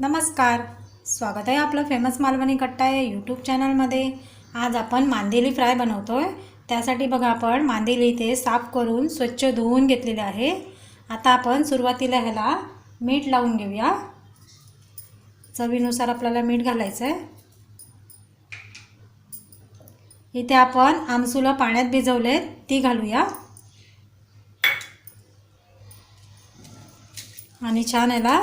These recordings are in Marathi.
नमस्कार. स्वागत आहे आपलं फेमस मालवणी कट्टा या यूट्यूब चॅनलमध्ये आज आपण मांदेली फ्राय बनवतो आहे त्यासाठी बघा आपण मांदेली इथे साफ करून स्वच्छ धुवून घेतलेले आहे. आता आपण सुरुवातीला ह्याला मीठ लावून घेऊया. चवीनुसार आपल्याला मीठ घालायचं आहे इथे आपण आमसुलं पाण्यात भिजवले ती घालूया. आणि छान याला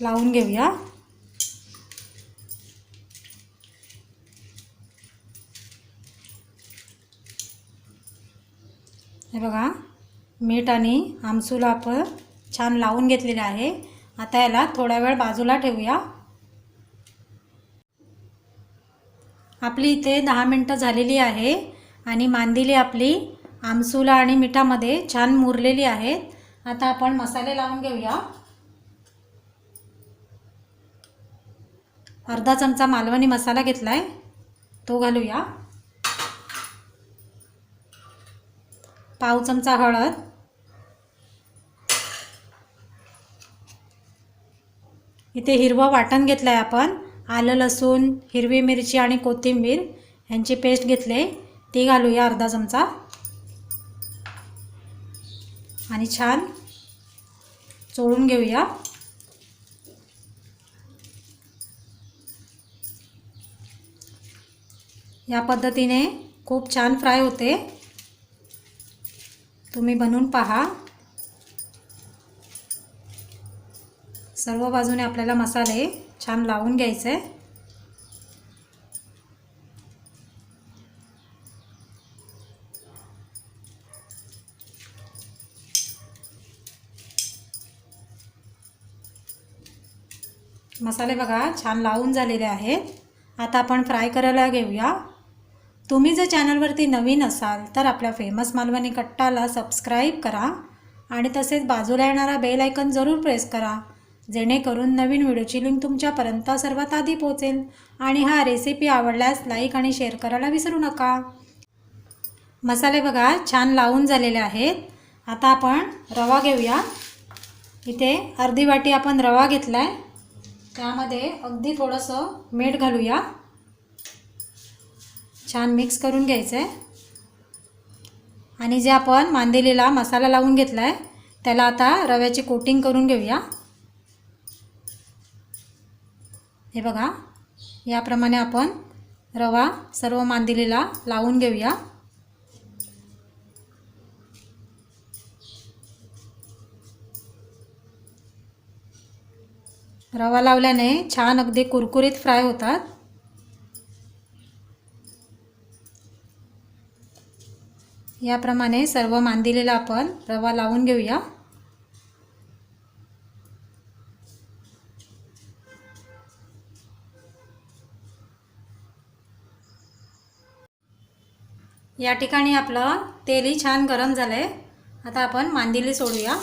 लावून घेऊया. हे बघा मीठ आणि आमसूल आपण छान लावून घेतलेले आहे. आता याला थोडा वेळ बाजूला ठेवूया. आपली इथे दहा मिनटं झालेली आहे आणि मांदिली आपली आमसूला आणि मिठामध्ये छान मुरलेली आहेत. आता आपण मसाले लावून घेऊया. अर्धा चमचा मालवणी मसाला घेतला आहे तो घालूया. पाव चमचा हळद. इथे हिरवं वाटण घेतलं आहे आपण. आलं लसूण हिरवी मिरची आणि कोथिंबीर यांची पेस्ट घेतली. ती घालूया अर्धा चमचा. आणि छान चोळून घेऊया. या पद्धतीने खूप छान फ्राय होते. तुम्ही बनवून पहा. सर्व बाजूने आपल्याला मसाले छान लावून घ्यायचे. मसाले बघा छान लावून झालेले आहेत. आता आपण फ्राय करायला घेऊया. तुम्ही जर चॅनलवरती नवीन असाल तर आपल्या फेमस मालवणी कट्टाला सबस्क्राईब करा आणि तसेच बाजूला येणारा बेल आयकन जरूर प्रेस करा जेणेकरून नवीन व्हिडिओची लिंक तुमच्यापर्यंत सर्वात आधी पोहोचेल. आणि हा रेसिपी आवडल्यास लाईक आणि शेअर करायला विसरू नका. मसाले बघा छान लावून झालेले आहेत. आता आपण रवा घेऊया. इथे अर्धी वाटी आपण रवा घेतला आहे त्यामध्ये अगदी थोडंसं मीठ घालूया. छान मिक्स करून घ्यायचं आहे आणि जे आपण मांदेलीला मसाला लावून घेतला आहे त्याला आता रव्याची कोटिंग करून घेऊया. हे बघा याप्रमाणे आपण रवा सर्व मांदेलीला लावून घेऊया. रवा लावल्याने छान अगदी कुरकुरीत फ्राय होतात. याप्रमाणे सर्व मांदिलेला आपण रवा लावून घेऊया. या ठिकाणी आपलं तेलही छान गरम झालं आहे आता आपण मांदिली सोडूया.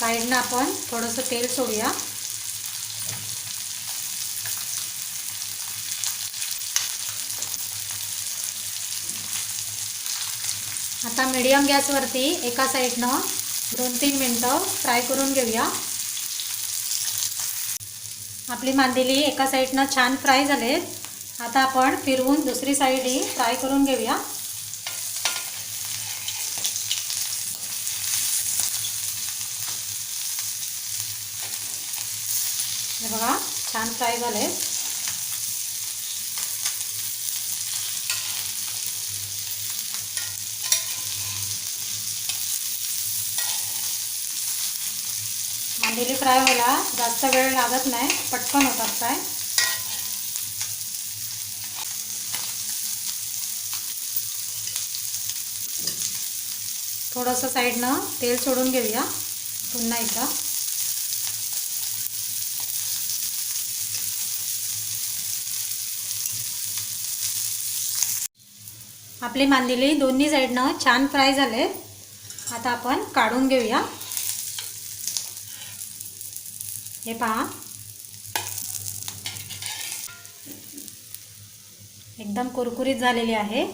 साईडनं आपण थोडंसं तेल सोडूया. आता मीडियम गॅसवरती एका साईडनं दोन तीन मिनटं फ्राय करून घेऊया. आपली मांदेली एका साईडनं छान फ्राय झालेत. आता आपण फिरवून दुसरी साईडही फ्राय करून घेऊया. बघा छान फ्राय झाले मांडेली फ्राय व्हायला जास्त वेळ लागत नाही पटकन होतात फ्राय. थोडंसं साईडनं तेल सोडून घेऊया पुन्हा एकदा. आपली मांदेली दोन्ही साईडनं छान फ्राय झाले. आता आपण काढून घेऊया. हे पहा. एकदम कुरकुरीत झालेली आहे.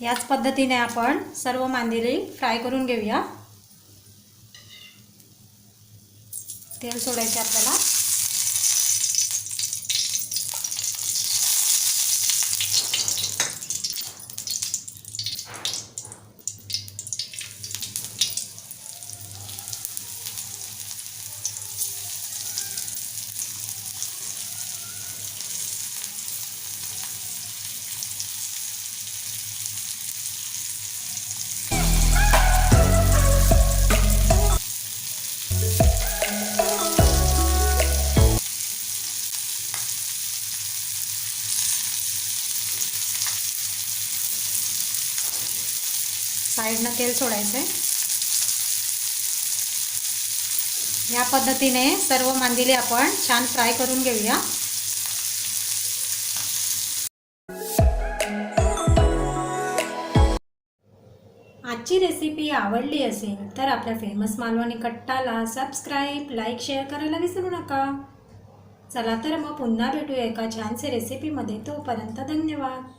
याच पद्धतीने आपण सर्व मांदेली फ्राय करून घेऊया. तेल सोडायचे आपल्याला. साईडनं तेल सोडायचं आहे या पद्धतीने सर्व मांदिले आपण छान फ्राय करून घेऊया. आजची रेसिपी आवडली असेल तर आपल्या फेमस मालवणी कट्टाला सबस्क्राईब लाईक शेअर करायला विसरू नका. चला तर मग पुन्हा भेटूया एका छानसे रेसिपीमध्ये तोपर्यंत धन्यवाद.